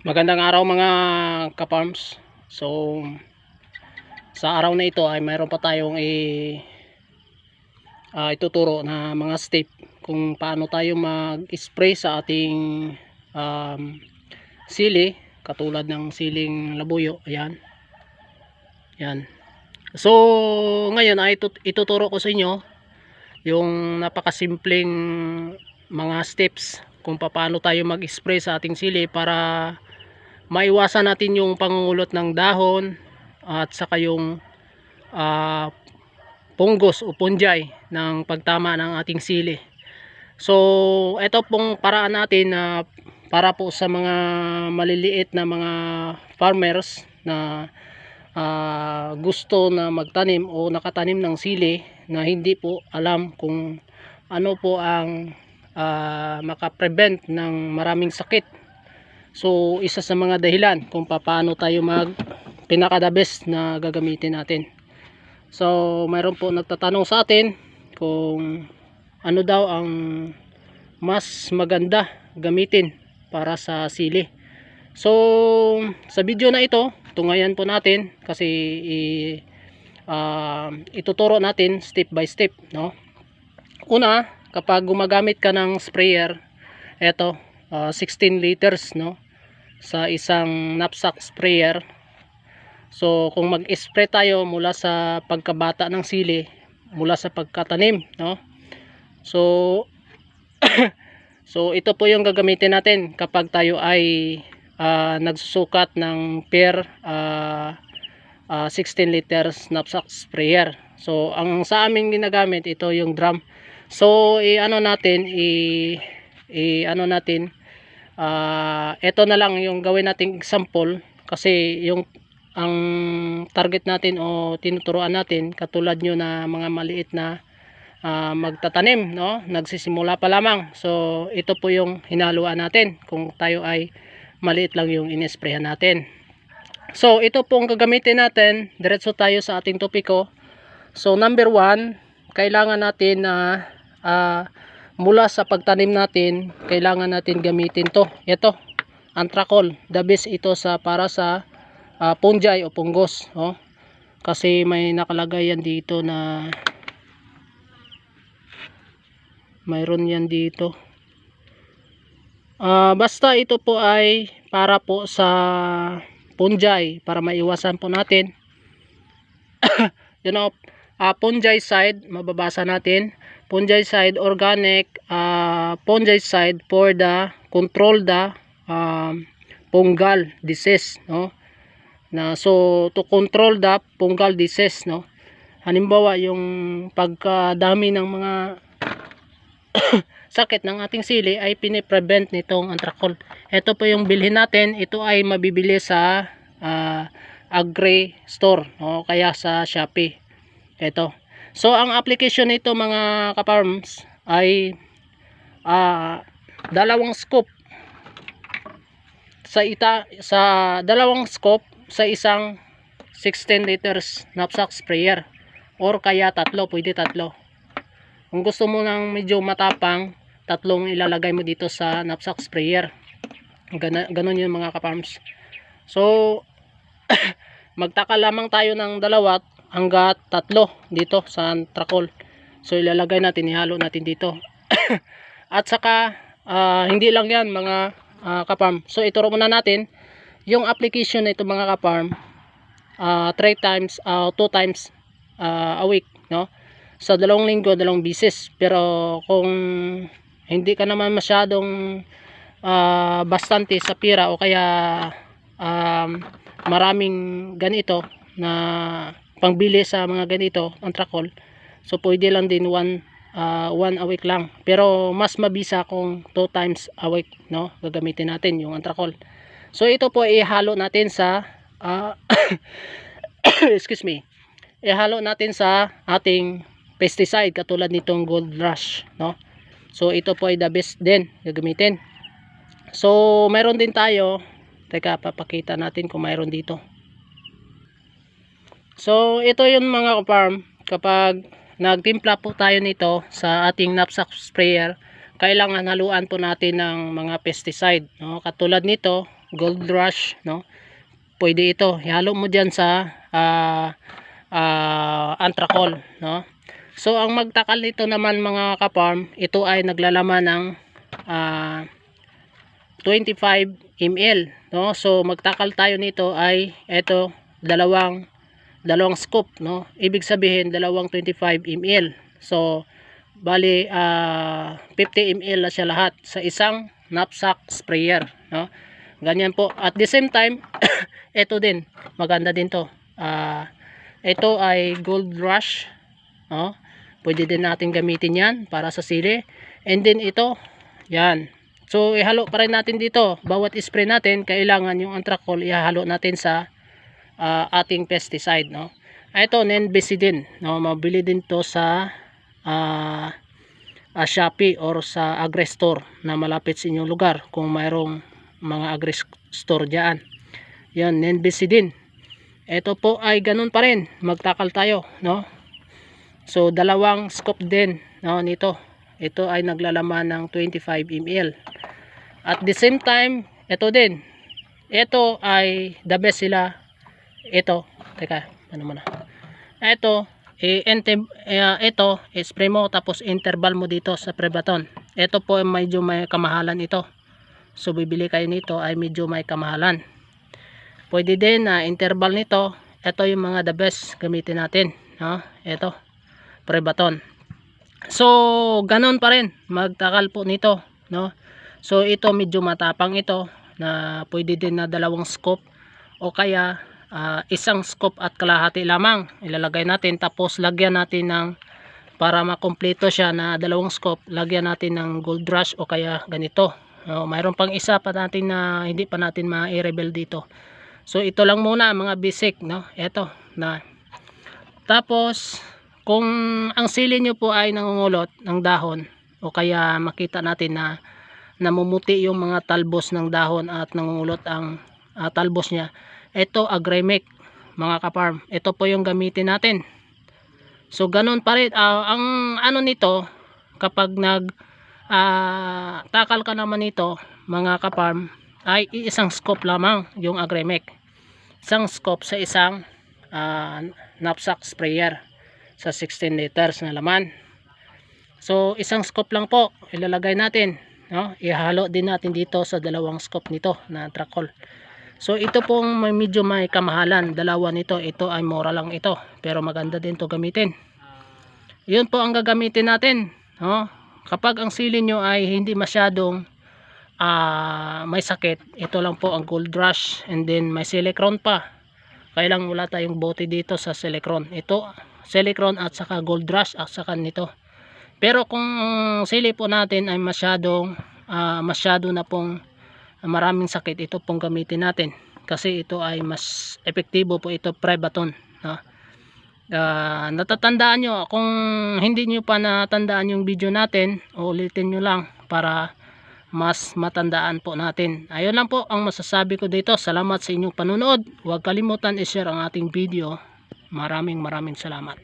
Magandang araw mga kaparms. So sa araw na ito ay mayroon pa tayong i ah, ituturo na mga step kung paano tayo mag-spray sa ating um, sili katulad ng siling labuyo. Ayan. Yan. So ngayon ay itut- ituturo ko sa inyo yung napakasimpleng mga steps kung paano tayo mag-spray sa ating sili para maiwasan natin yung pangungulot ng dahon at saka yung ah, punggos o punjay ng pagtama ng ating sili. So, ito pong paraan natin na para po sa mga maliliit na mga farmers na ah, gusto na magtanim o nakatanim ng sili na hindi po alam kung ano po ang ah, makaprevent ng maraming sakit So, isa sa mga dahilan kung paano tayo mag pinaka the best na gagamitin natin. So, mayroon po nagtatanong sa atin kung ano daw ang mas maganda gamitin para sa sili. So, sa video na ito, tungayan po natin kasi i, ah, ituturo natin step by step, no? Una, kapag gumagamit ka ng sprayer, eto, ah, 16 liters no? Sa isang knapsack sprayer. So kung mag-spray tayo mula sa pagkabata ng sili mula sa pagkatanim no? So so ito po yung gagamitin natin kapag tayo ay ah, nagsusukat ng per ah, ah, 16 liters knapsack sprayer. So ang sa amin ginagamit ito yung drum. So i-ano natin i i ano natin ah ito na lang yung gawin nating example kasi yung ang target natin o tinuturuan natin katulad nyo na mga maliit na ah, magtatanim no? Nagsisimula pa lamang. So ito po yung hinaluan natin kung tayo ay maliit lang yung inesprehan natin. So ito po ang gagamitin natin. Diretso tayo sa ating topiko. So number one kailangan natin na ah, mula sa pagtanim natin kailangan natin gamitin to. Ito antrakol the best ito sa para sa ah, punjay o punggos oh. kasi may nakalagay yan dito na mayroon yan dito. Ah, basta ito po ay para po sa punjay para maiwasan po natin. You know uh, fungicide mababasa natin fungicide organic uh, fungicide for the control the um, fungal disease no? Na so to control the fungal disease no? Halimbawa yung pagkadami ng mga sakit ng ating sili ay piniprevent nitong antrakol ito po yung bilhin natin. Ito ay mabibili sa ah, agri store no? Kaya sa Shopee. Ito so ang application nito mga kaparms ay ah, dalawang scoop sa ita sa dalawang scoop sa isang 16 liters knapsack sprayer. Or kaya tatlo pwede tatlo. Kung gusto mo ng medyo matapang tatlong ilalagay mo dito sa knapsack sprayer. Gana, ganon yun mga kaparms so magtaka lamang tayo ng dalawa hanggat tatlo dito sa trakol so ilalagay natin ihalo natin dito. At saka ah, hindi lang yan mga ah, kaparm so ituro muna natin yung application na ito mga kaparm 3 times 2 times ah, a week no? Sa dalawang linggo dalawang bisis. Pero kung hindi ka naman masyadong ah, bastante sa pira o kaya um, maraming ganito na pangbili sa mga ganito antrakol so pwede lang din one ah, one a week lang. Pero mas mabisa kung two times a week no gagamitin natin yung antrakol so ito po ihalo natin sa ah, excuse me ihalo natin sa ating pesticide katulad nitong gold rush no? So ito po ay the best din gagamitin. So meron din tayo teka papakita natin kung mayroon dito so ito yun mga farm kapag nagtimpla po tayo nito sa ating knapsack sprayer kailangan haluan po natin ng mga pesticide no? katulad nito gold rush no? Pwede ito. Ihalo mo dyan sa ah ah, antrakol no? So ang magtakal nito naman mga kaparm ito ay naglalaman ng ah 25 ml no? So magtakal tayo nito ay ito dalawang dalawang scoop no? Ibig sabihin dalawang 25 ml so bali ah 50 ml na siya lahat sa isang knapsack sprayer no? Ganyan po. At the same time ito din maganda din to. Ah ito ay gold rush no? Pwede din natin gamitin yan para sa sili. And then ito yan. So ihalo pa rin natin dito. Bawat spray natin kailangan yung antrakol ihalo natin sa ah, ating pesticide no? Ah, ito nenbesidin no? Mabili din to sa ah ah, Shopee or sa agri-store na malapit sa inyong lugar kung mayroong mga agri-store diyan yan nenbesidin ito po ay ganun pa rin. Magtakal tayo no? So dalawang scoop din no nito. Ito ay naglalaman ng 25 ml at the same time ito din. Ito ay the best sila ito teka ano muna. Ito i ente, eh, ito spray mo tapos interval mo dito sa prebaton. Ito po medyo may kamahalan ito. So bibili kayo nito ay medyo may kamahalan. Pwede din na interval nito ito yung mga the best gamitin natin no? ito prebaton. So ganon pa rin magtakal po nito no? So ito medyo matapang ito na pwede din na dalawang scoop o kaya ah, isang scoop at kalahati lamang ilalagay natin. Tapos lagyan natin ng para makompleto siya na dalawang scoop lagyan natin ng gold rush o kaya ganito. No, mayroon pang isa pa natin na hindi pa natin ma-rebel dito. So ito lang muna mga basic no? Eto na. Tapos kung ang sili nyo po ay nangungulot ng dahon o kaya makita natin na namumuti yung mga talbos ng dahon at nangungulot ang ah, talbos niya ito agremic mga kaparm. Ito po yung gamitin natin. So ganun pa rin. Ah, ang ano nito kapag nag ah, takal ka naman nito mga kaparm ay isang scoop lamang yung agremic isang scoop sa isang ah, knapsack sprayer sa 16 liters na laman. So isang scoop lang po ilalagay natin no? ihalo din natin dito sa dalawang scoop nito na tracol so ito pong may medyo may kamahalan. Dalawa nito. Ito ay mura lang ito. Pero maganda din to gamitin. Yun po ang gagamitin natin no? kapag ang sili nyo ay hindi masyadong ah, may sakit ito lang po ang gold rush. And then may silicron pa. Kailang wala tayong bote dito sa silicron. Ito silicron at saka gold rush at saka nito. Pero kung sili po natin ay masyadong ah, masyado na pong maraming sakit ito pong gamitin natin kasi ito ay mas epektibo po ito prebaton no? Ah, natatandaan nyo kung hindi nyo pa natandaan yung video natin ulitin nyo lang para mas matandaan po natin. Ayun lang po ang masasabi ko dito. Salamat sa inyong panunood huwag kalimutan i-share ang ating video. Maraming maraming salamat